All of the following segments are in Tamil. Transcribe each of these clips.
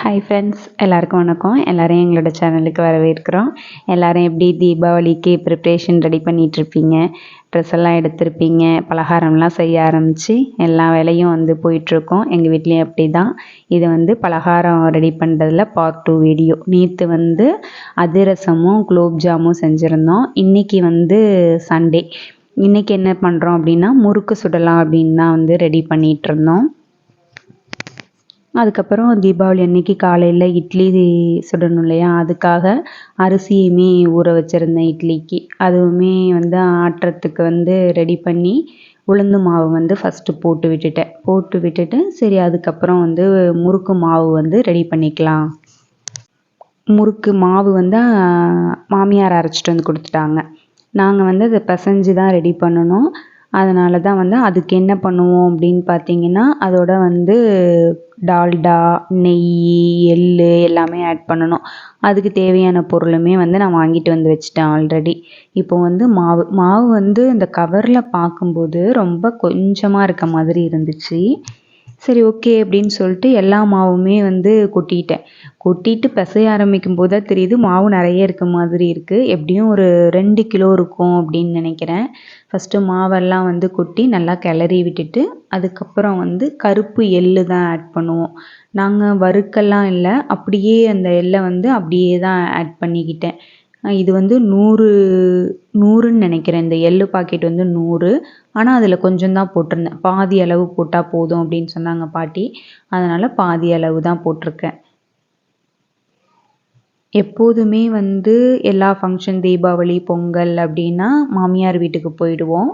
ஹாய் ஃப்ரெண்ட்ஸ் எல்லாருக்கும் வணக்கம். எல்லோரையும் எங்களோட சேனலுக்கு வரவேற்கிறோம். எல்லோரும் எப்படி தீபாவளிக்கு ப்ரிப்ரேஷன் ரெடி பண்ணிகிட்ருப்பீங்க ட்ரெஸ் எல்லாம் எடுத்திருப்பீங்க? பலகாரம்லாம் செய்ய ஆரம்பித்து எல்லா வேலையும் வந்து போயிட்டுருக்கோம். எங்கள் வீட்லேயும் அப்படி தான் இது வந்து பலகாரம் ரெடி பண்ணுறதுல பார்ட் டூ வீடியோ நேற்று வந்து அதிரசமும் குலோப் ஜாமும் செஞ்சுருந்தோம். இன்றைக்கி வந்து சண்டே இன்றைக்கி என்ன பண்ணுறோம் அப்படின்னா முறுக்கு சுடலாம் அப்படின்னு தான் வந்து ரெடி பண்ணிகிட்ருந்தோம் அதுக்கப்புறம் தீபாவளி அன்னைக்கு காலையில் இட்லி சுடணும் இல்லையா? அதுக்காக அரிசியுமே ஊற வச்சுருந்தேன் இட்லிக்கு. அதுவுமே வந்து ஆட்டுறதுக்கு வந்து ரெடி பண்ணி உளுந்து மாவு வந்து ஃபஸ்ட்டு போட்டு விட்டுட்டேன். போட்டு விட்டுட்டு சரி அதுக்கப்புறம் வந்து முறுக்கு மாவு வந்து ரெடி பண்ணிக்கலாம். முறுக்கு மாவு வந்து மாமியார் அரைச்சிட்டு வந்து கொடுத்துட்டாங்க. நாங்கள் வந்து அதை பிசைஞ்சு தான் ரெடி பண்ணணும். அதனால தான் வந்து அதுக்கு என்ன பண்ணுவோம் அப்படின்னு பார்த்தீங்கன்னா அதோட வந்து டால்டா நெய் எள் எல்லாமே ஆட் பண்ணணும். அதுக்கு தேவையான பொருளுமே வந்து நான் வாங்கிட்டு வந்து வச்சுட்டேன் ஆல்ரெடி இப்போ வந்து மாவு மாவு வந்து இந்த கவரில் பார்க்கும்போது ரொம்ப கொஞ்சமாக இருக்க மாதிரி இருந்துச்சு. சரி ஓகே அப்படின்னு சொல்லிட்டு எல்லா மாவுமே வந்து கொட்டிட்டேன். கொட்டிட்டு பிசைய ஆரம்பிக்கும் போது தான் தெரியுது மாவு நிறைய இருக்க மாதிரி இருக்குது எப்படியும் ஒரு ரெண்டு கிலோ இருக்கும் அப்படின்னு நினைக்கிறேன். ஃபஸ்ட்டு மாவெல்லாம் வந்து கொட்டி நல்லா கிளறி விட்டுட்டு அதுக்கப்புறம் வந்து கருப்பு எள்ளு தான் ஆட் பண்ணுவோம். நாங்கள் வறுக்கெல்லாம் இல்லை அப்படியே அந்த எள்ளை வந்து அப்படியே தான் ஆட் பண்ணிக்கிட்டேன். இது வந்து நூறு நூறுன்னு நினைக்கிறேன். இந்த எள்ளு பாக்கெட் வந்து நூறு. ஆனால் அதில் கொஞ்சம் தான் போட்டிருந்தேன். பாதி அளவு போட்டால் போதும் அப்படின்னு சொன்னாங்க பாட்டி. அதனால் பாதி அளவு தான் போட்டிருக்கேன். எப்போதுமே வந்து எல்லா ஃபங்க்ஷன் தீபாவளி பொங்கல் அப்படின்னா மாமியார் வீட்டுக்கு போயிடுவோம்.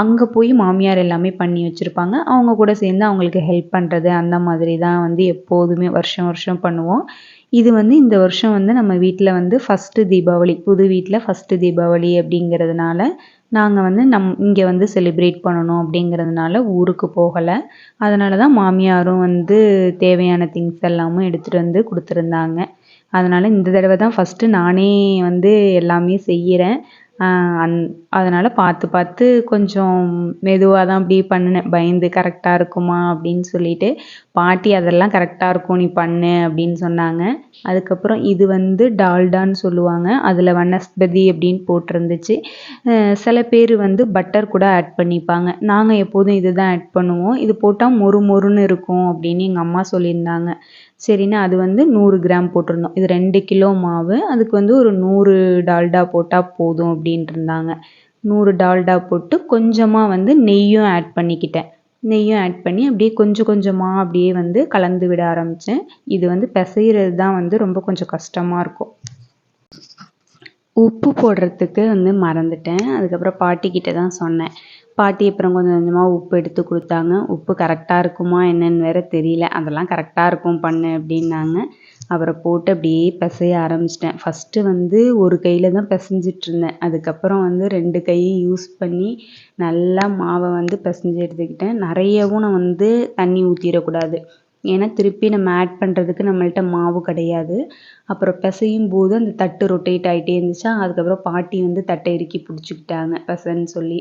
அங்கே போய் மாமியார் எல்லாமே பண்ணி வச்சுருப்பாங்க. அவங்க கூட சேர்ந்து அவங்களுக்கு ஹெல்ப் பண்ணுறது அந்த மாதிரி தான் வந்து எப்போதுமே வருஷம் வருஷம் பண்ணுவோம். இது வந்து இந்த வருஷம் வந்து நம்ம வீட்டில் வந்து ஃபஸ்ட்டு தீபாவளி புது வீட்டில் ஃபஸ்ட்டு தீபாவளி அப்படிங்கிறதுனால நாங்கள் வந்து நம் இங்கே வந்து செலிப்ரேட் பண்ணணும் அப்படிங்கிறதுனால ஊருக்கு போகலை. அதனால தான் மாமியாரும் வந்து தேவையான திங்ஸ் எல்லாமும் எடுத்துகிட்டு வந்து கொடுத்துருந்தாங்க. அதனால் இந்த தடவை தான் ஃபஸ்ட்டு நானே வந்து எல்லாமே செய்கிறேன் அந் அதனால் பார்த்து பார்த்து கொஞ்சம் மெதுவாக தான் அப்படி பண்ணினேன். பயந்து கரெக்டாக இருக்குமா அப்படின்னு சொல்லிட்டு பாட்டி அதெல்லாம் கரெக்டாக இருக்கும் நீ பண்ணு அப்படின்னு சொன்னாங்க. அதுக்கப்புறம் இது வந்து டால்டான்னு சொல்லுவாங்க. அதில் வனஸ்பதி அப்படின்னு போட்டிருந்துச்சு. சில பேர் வந்து பட்டர் கூட ஆட் பண்ணிப்பாங்க. நாங்கள் எப்போதும் இது தான் ஆட் பண்ணுவோம். இது போட்டால் மொறு மொறுன்னு இருக்கும் அப்படின்னு எங்கள் அம்மா சொல்லியிருந்தாங்க. சரின்னு அது வந்து நூறு கிராம் போட்டிருந்தோம். இது ரெண்டு கிலோ மாவு அதுக்கு வந்து ஒரு நூறு டால்டா போட்டால் போதும் அப்படின்ட்டு இருந்தாங்க நூறு டால்டா போட்டு கொஞ்சமாக வந்து நெய்யும் ஆட் பண்ணிக்கிட்டேன். நெய்யும் ஆட் பண்ணி அப்படியே கொஞ்சம் கொஞ்சமாக அப்படியே வந்து கலந்து விட ஆரம்பித்தேன் இது வந்து பிசைகிறது தான் வந்து ரொம்ப கொஞ்சம் கஷ்டமாக இருக்கும். உப்பு போடுறதுக்கு வந்து மறந்துட்டேன். அதுக்கப்புறம் பாட்டிக்கிட்ட தான் சொன்னேன். பாட்டி அப்புறம் கொஞ்சம் கொஞ்சமாக உப்பு எடுத்து கொடுத்தாங்க. உப்பு கரெக்டாக இருக்குமா என்னன்னு வேற தெரியல. அதெல்லாம் கரெக்டாக இருக்கும் பண்ணு அப்படின்னாங்க. அப்புறம் போட்டு அப்படியே பிசைய ஆரம்பிச்சிட்டேன். ஃபஸ்ட்டு வந்து ஒரு கையில் தான் பிசைஞ்சிட்ருந்தேன் அதுக்கப்புறம் வந்து ரெண்டு கையும் யூஸ் பண்ணி நல்லா மாவை வந்து பிசைஞ்சு எடுத்துக்கிட்டேன். நிறையவும் நான் வந்து தண்ணி ஊற்றிடக்கூடாது ஏன்னா திருப்பி நம்ம ஆட் பண்ணுறதுக்கு நம்மள்ட்ட மாவு கிடையாது. அப்புறம் பிசையும் போது அந்த தட்டு ரொட்டேட் ஆகிட்டே இருந்துச்சா அதுக்கப்புறம் பாட்டி வந்து தட்டை இறுக்கி பிடிச்சிக்கிட்டாங்க பிசைன்னு சொல்லி.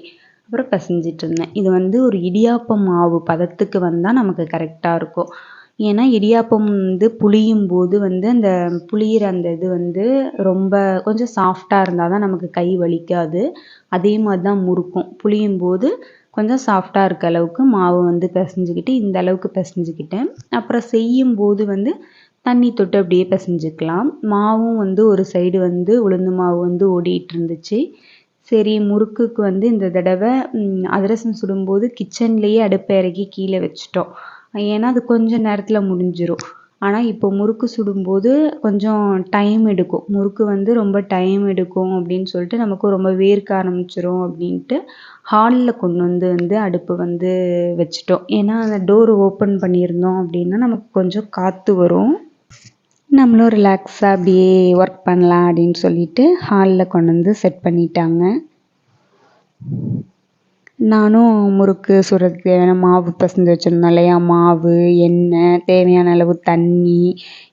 அப்புறம் பிசைஞ்சிட்டு இருந்தேன். இது வந்து ஒரு இடியாப்பம் மாவு பதத்துக்கு வந்தால் நமக்கு கரெக்டாக இருக்கும். ஏன்னா இடியாப்பம் வந்து புளியும் போது வந்து அந்த புளியிற அந்த இது வந்து ரொம்ப கொஞ்சம் சாஃப்டாக இருந்தால் தான் நமக்கு கை வலிக்காது. அதே மாதிரி தான் முறுக்கும். புளியும் போது கொஞ்சம் சாஃப்டாக இருக்க அளவுக்கு மாவு வந்து பிசைஞ்சிக்கிட்டு இந்த அளவுக்கு பிசைஞ்சிக்கிட்டேன். அப்புறம் செய்யும் போது வந்து தண்ணி தொட்டு அப்படியே பிசைஞ்சிக்கலாம். மாவும் வந்து ஒரு சைடு வந்து உளுந்து மாவு வந்து ஓடிட்டு இருந்துச்சு. சரி முறுக்குக்கு வந்து இந்த தடவை அதிரசம் சுடும்போது கிச்சன்லேயே அடுப்பை இறக்கி கீழே வச்சுட்டோம். ஏன்னா அது கொஞ்ச நேரத்தில் முடிஞ்சிடும் ஆனால் இப்போ முறுக்கு சுடும்போது கொஞ்சம் டைம் எடுக்கும். முறுக்கு வந்து ரொம்ப டைம் எடுக்கும் அப்படின்னு சொல்லிட்டு நமக்கு ரொம்ப வேர்க்க ஆரம்பிச்சிரும் அப்படின்ட்டு ஹாலில் கொண்டு வந்து வந்து அடுப்பு வந்து வச்சுட்டோம். ஏன்னா அந்த டோர் ஓப்பன் பண்ணியிருந்தோம் அப்படின்னா நமக்கு கொஞ்சம் காற்று வரும். நம்மளும் ரிலாக்ஸாக அப்படியே ஒர்க் பண்ணலாம் அப்படின்னு சொல்லிட்டு ஹாலில் கொண்டு வந்து செட் பண்ணிட்டாங்க. நானும் முறுக்கு சுடுறதுக்கு தேவையான மாவு பிசஞ்சி வச்சுருந்தேன் இல்லையா? மாவு எண்ணெய் தேவையான அளவு தண்ணி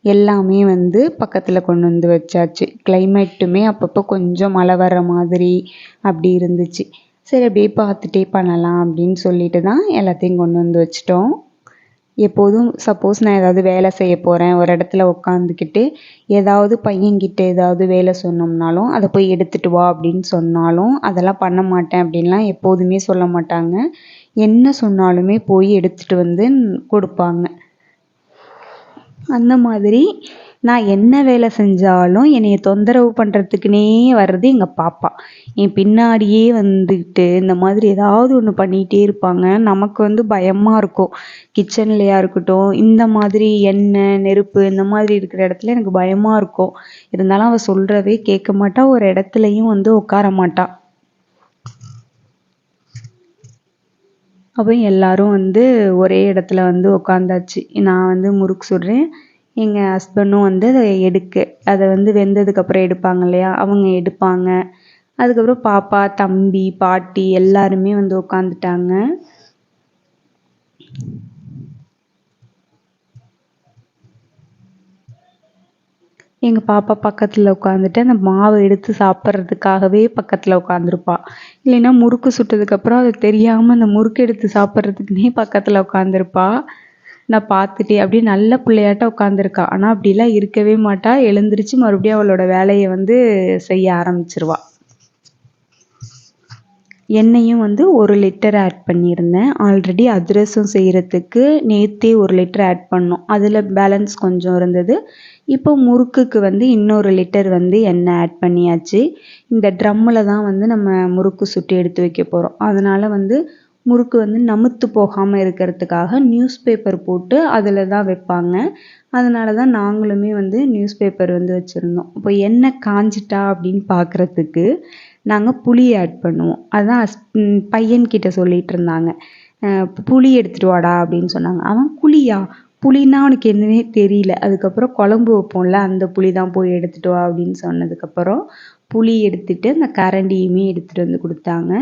எல்லாமே வந்து பக்கத்தில் கொண்டு வந்து வச்சாச்சு. கிளைமேட்டுமே அப்பப்போ கொஞ்சம் மழை வர்ற மாதிரி அப்படி இருந்துச்சு. சரி அப்படியே பார்த்துட்டே பண்ணலாம் அப்படின்னு சொல்லிட்டு தான் எல்லாத்தையும் கொண்டு வந்து வச்சிட்டோம். எப்போதும் சப்போஸ் நான் ஏதாவது வேலை செய்ய போகிறேன் ஒரு இடத்துல உட்காந்துக்கிட்டு ஏதாவது பையன்கிட்ட ஏதாவது வேலை சொன்னோம்னாலும் அதை போய் எடுத்துகிட்டு வா அப்படின்னு சொன்னாலும் அதெல்லாம் பண்ண மாட்டேன் அப்படின்லாம் எப்போதுமே சொல்ல மாட்டாங்க. என்ன சொன்னாலுமே போய் எடுத்துகிட்டு வந்து கொடுப்பாங்க. அந்த மாதிரி நான் என்ன வேலை செஞ்சாலும் என்னைய தொந்தரவு பண்ணுறதுக்குனே வர்றது எங்கள் பாப்பா. என் பின்னாடியே வந்துக்கிட்டு இந்த மாதிரி ஏதாவது ஒன்று பண்ணிகிட்டே இருப்பாங்க. நமக்கு வந்து பயமாக இருக்கும். கிச்சன்லையாக இருக்கட்டும் இந்த மாதிரி எண்ணெய் நெருப்பு இந்த மாதிரி இருக்கிற இடத்துல எனக்கு பயமாக இருக்கும். இருந்தாலும் அவள் சொல்கிறதே கேட்க மாட்டா. ஒரு இடத்துலையும் வந்து உட்கார மாட்டா. அப்போ எல்லாரும் வந்து ஒரே இடத்துல வந்து உட்காந்தாச்சு. நான் வந்து முறுக்கு சுடுறேன். எங்கள் ஹஸ்பண்டும் வந்து அதை எடுக்க. அதை வந்து வெந்ததுக்கப்புறம் எடுப்பாங்க இல்லையா? அவங்க எடுப்பாங்க. அதுக்கப்புறம் பாப்பா தம்பி பாட்டி எல்லாருமே வந்து உட்காந்துட்டாங்க எங்கள் பாப்பா பக்கத்தில் உட்காந்துட்டு அந்த மாவை எடுத்து சாப்பிட்றதுக்காகவே பக்கத்தில் உட்காந்துருப்பா இல்லைன்னா முறுக்கு சுட்டதுக்கப்புறம் அது தெரியாமல் அந்த முறுக்கு எடுத்து சாப்பிட்றதுக்குனே பக்கத்தில் உட்காந்துருப்பா நான் பார்த்துட்டே அப்படியே நல்ல பிள்ளையாட்டம் உட்காந்துருக்கா ஆனால் அப்படிலாம் இருக்கவே மாட்டா. எழுந்திரிச்சு மறுபடியும் அவளோட வேலையை வந்து செய்ய ஆரம்பிச்சிருவா. எண்ணெயும் வந்து ஒரு லிட்டர் ஆட் பண்ணியிருந்தேன். ஆல்ரெடி அதிரசம் செய்கிறதுக்கு நேற்றே ஒரு லிட்டர் ஆட் பண்ணோம். அதில் பேலன்ஸ் கொஞ்சம் இருந்தது. இப்போ முறுக்குக்கு வந்து இன்னொரு லிட்டர் வந்து எண்ணெய் ஆட் பண்ணியாச்சு. இந்த ட்ரம்மில் தான் வந்து நம்ம முறுக்கு சுட்டு எடுத்து வைக்க போகிறோம் அதனால் வந்து முறுக்கு வந்து நமுத்து போகாமல் இருக்கிறதுக்காக நியூஸ் பேப்பர் போட்டு அதில் தான் வைப்பாங்க. அதனால தான் நாங்களுமே வந்து நியூஸ் பேப்பர் வந்து வச்சுருந்தோம். இப்போ எண்ணெய் காஞ்சிட்டா அப்படின்னு பார்க்குறதுக்கு நாங்கள் புளி ஆட் பண்ணுவோம். அதுதான் ஹஸ் பையன்கிட்ட சொல்லிகிட்டு இருந்தாங்க. புளி எடுத்துகிட்டு வாடா அப்படின்னு சொன்னாங்க. அவன் புளியா? புளின்னா அவனுக்கு என்னன்னே தெரியல. அதுக்கப்புறம் குழம்பு வைப்போம்ல அந்த புளி தான் போய் எடுத்துகிட்டு வா அப்படின்னு சொன்னதுக்கப்புறம் புளி எடுத்துகிட்டு அந்த கரண்டியுமே எடுத்துகிட்டு வந்து கொடுத்தாங்க.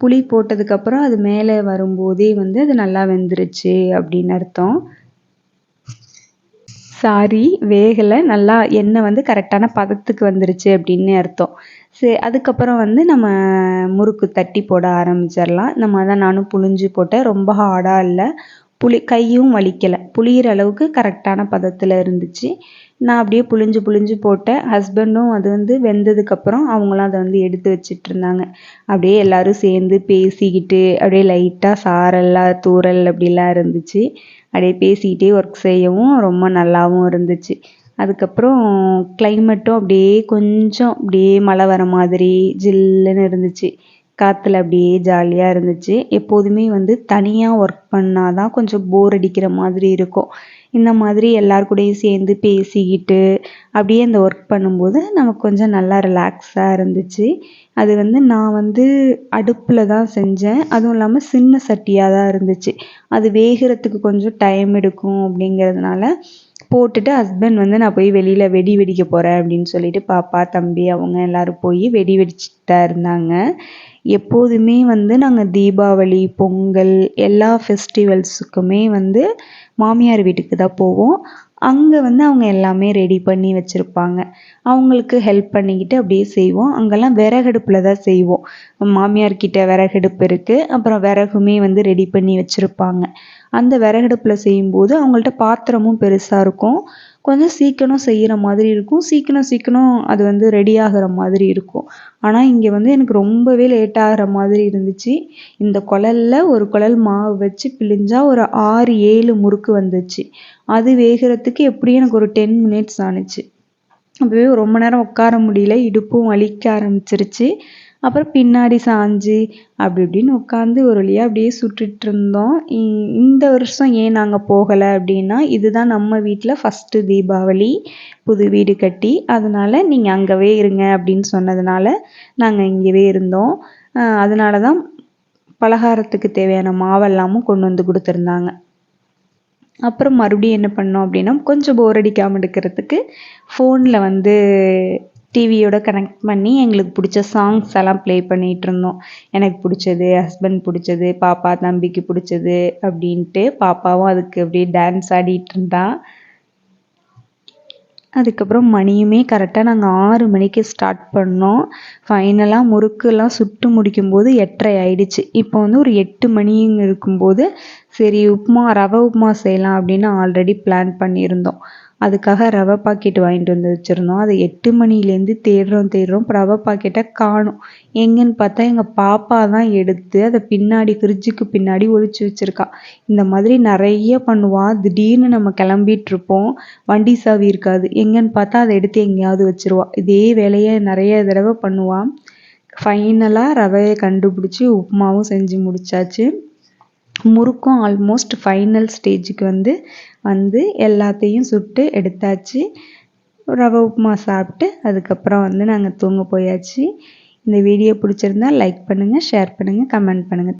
புளி போட்டதுக்கப்புறம் அது மேலே வரும்போதே வந்து அது நல்லா வெந்துருச்சு அப்படின்னு அர்த்தம். சாரி வேகலை நல்லா எண்ணெய் வந்து கரெக்டான பதத்துக்கு வந்துருச்சு அப்படின்னு அர்த்தம். சரி அதுக்கப்புறம் வந்து நம்ம முறுக்கு தட்டி போட ஆரம்பிச்சிடலாம். நம்ம தான் நானும் புழிஞ்சு போட்டேன். ரொம்ப ஹார்டாக இல்லை. புளி கையும் வலிக்கலை. புளியிற அளவுக்கு கரெக்டான பதத்தில் இருந்துச்சு. நான் அப்படியே புழிஞ்சு புழிஞ்சு போட்டேன். ஹஸ்பண்டும் அது வந்து வெந்ததுக்கப்புறம் அவங்களும் அதை வந்து எடுத்து வச்சிட்ருந்தாங்க அப்படியே எல்லாரும் சேர்ந்து பேசிக்கிட்டு அப்படியே லைட்டாக சாரல்லாம் தூரல் அப்படிலாம் இருந்துச்சு. அப்படியே பேசிக்கிட்டே ஒர்க் செய்யவும் ரொம்ப நல்லாவும் இருந்துச்சு. அதுக்கப்புறம் கிளைமேட்டும் அப்படியே கொஞ்சம் அப்படியே மழை வர மாதிரி ஜில்லுன்னு இருந்துச்சு. காற்றுல அப்படியே ஜாலியாக இருந்துச்சு. எப்போதுமே வந்து தனியாக ஒர்க் பண்ணால் தான் கொஞ்சம் போர் அடிக்கிற மாதிரி இருக்கும். இந்த மாதிரி எல்லார் கூடயும் சேர்ந்து பேசிக்கிட்டு அப்படியே அந்த ஒர்க் பண்ணும்போது நமக்கு கொஞ்சம் நல்லா ரிலாக்ஸாக இருந்துச்சு. அது வந்து நான் வந்து அடுப்பில் தான் செஞ்சேன். அதுவும் இல்லாமல் சின்ன சட்டியாக தான் இருந்துச்சு. அது வேகிறதுக்கு கொஞ்சம் டைம் எடுக்கும் அப்படிங்கிறதுனால போட்டுட்டு ஹஸ்பண்ட் வந்து நான் போய் வெளியில் வெடி வெடிக்க போகிறேன் அப்படின்னு சொல்லிட்டு பாப்பா தம்பி அவங்க எல்லோரும் போய் வெடி வெடிச்சிட்டு தான் இருந்தாங்க. எப்போதுமே வந்து நாங்கள் தீபாவளி பொங்கல் எல்லா ஃபெஸ்டிவல்ஸுக்குமே வந்து மாமியார் வீட்டுக்கு தான் போவோம். அங்கே வந்து அவங்க எல்லாமே ரெடி பண்ணி வச்சுருப்பாங்க. அவங்களுக்கு ஹெல்ப் பண்ணிக்கிட்டு அப்படியே செய்வோம். அங்கெல்லாம் விறகடுப்பில் தான் செய்வோம். மாமியார்கிட்ட விறகடுப்பு இருக்குது அப்புறம் விறகுமே வந்து ரெடி பண்ணி வச்சுருப்பாங்க. அந்த விறகடுப்பில் செய்யும்போது அவங்கள்ட்ட பாத்திரமும் பெருசாக இருக்கும். கொஞ்சம் சீக்கிரம் செய்கிற மாதிரி இருக்கும். சீக்கிரம் சீக்கிரம் அது வந்து ரெடி ஆகிற மாதிரி இருக்கும். ஆனால் இங்கே வந்து எனக்கு ரொம்பவே லேட் ஆகிற மாதிரி இருந்துச்சு. இந்த குழல்ல ஒரு குழல் மாவு வச்சு பிழிஞ்சா ஒரு ஆறு ஏழு முறுக்கு வந்துச்சு. அது வேகிறதுக்கு எப்படியும் எனக்கு ஒரு டென் மினிட்ஸ் ஆணுச்சு அப்போவே ரொம்ப நேரம் உட்கார முடியல. இடுப்பும் வலிக்க ஆரம்பிச்சிருச்சு. அப்புறம் பின்னாடி சாஞ்சு அப்படி இப்படின்னு உட்காந்து ஒரு வழியாக அப்படியே சுட்டுட்டு இருந்தோம் இந்த வருஷம் ஏன் நாங்கள் போகலை அப்படின்னா இதுதான் நம்ம வீட்டில் ஃபஸ்ட்டு தீபாவளி புது வீடு கட்டி அதனால் நீங்கள் அங்கேவே இருங்க அப்படின்னு சொன்னதுனால நாங்கள் இங்கேவே இருந்தோம். அதனால தான் பலகாரத்துக்கு தேவையான மாவெல்லாமும் கொண்டு வந்து கொடுத்துருந்தாங்க. அப்புறம் மறுபடியும் என்ன பண்ணோம் அப்படின்னா கொஞ்சம் போர் அடிக்காமல் இருக்கிறதுக்கு ஃபோனில் வந்து டிவியோட கனெக்ட் பண்ணி எங்களுக்கு பிடிச்ச சாங்ஸ் எல்லாம் ப்ளே பண்ணிகிட்டு இருந்தோம். எனக்கு பிடிச்சது ஹஸ்பண்ட் பிடிச்சது பாப்பா தம்பிக்கு பிடிச்சது அப்படின்ட்டு பாப்பாவும் அதுக்கு அப்படியே டான்ஸ் ஆடிட்டு இருந்தா. அதுக்கப்புறம் மணியுமே கரெக்டாக நாங்கள் ஆறு மணிக்கு ஸ்டார்ட் பண்ணோம். ஃபைனலாக முறுக்கெல்லாம் சுட்டு முடிக்கும்போது எட்டரை ஆயிடுச்சு. இப்போ வந்து ஒரு எட்டு மணிங்க இருக்கும்போது சரி உப்புமா ரவை உப்புமா செய்யலாம் அப்படின்னு ஆல்ரெடி பிளான் பண்ணியிருந்தோம். அதுக்காக ரவை பாக்கெட் வாங்கிட்டு வந்து வச்சுருந்தோம். அதை எட்டு மணிலேருந்து தேடுறோம் தேடுறோம். ரவை பாக்கெட்டை காணும். எங்கேன்னு பார்த்தா எங்கள் பாப்பா தான் எடுத்து அதை பின்னாடி ஃப்ரிட்ஜுக்கு பின்னாடி ஒழிச்சு வச்சுருக்கா. இந்த மாதிரி நிறைய பண்ணுவாள் திடீர்னு நம்ம கிளம்பிட்டுருப்போம் வண்டி சாவி இருக்காது. எங்கேன்னு பார்த்தா அதை எடுத்து எங்கேயாவது வச்சுருவா. இதே வேலையை நிறைய தடவை பண்ணுவாள் ஃபைனலாக ரவையை கண்டுபிடிச்சி உப்புமாவும் செஞ்சு முடிச்சாச்சு. முறுக்கும் ஆல்மோஸ்ட் ஃபைனல் ஸ்டேஜுக்கு வந்து வந்து எல்லாத்தையும் சுட்டு எடுத்தாச்சு. ரவை உப்புமா சாப்பிட்டு அதுக்கப்புறம் வந்து நாங்கள் தூங்க போயாச்சு. இந்த வீடியோ பிடிச்சிருந்தா லைக் பண்ணுங்கள் ஷேர் பண்ணுங்கள் கமெண்ட் பண்ணுங்கள்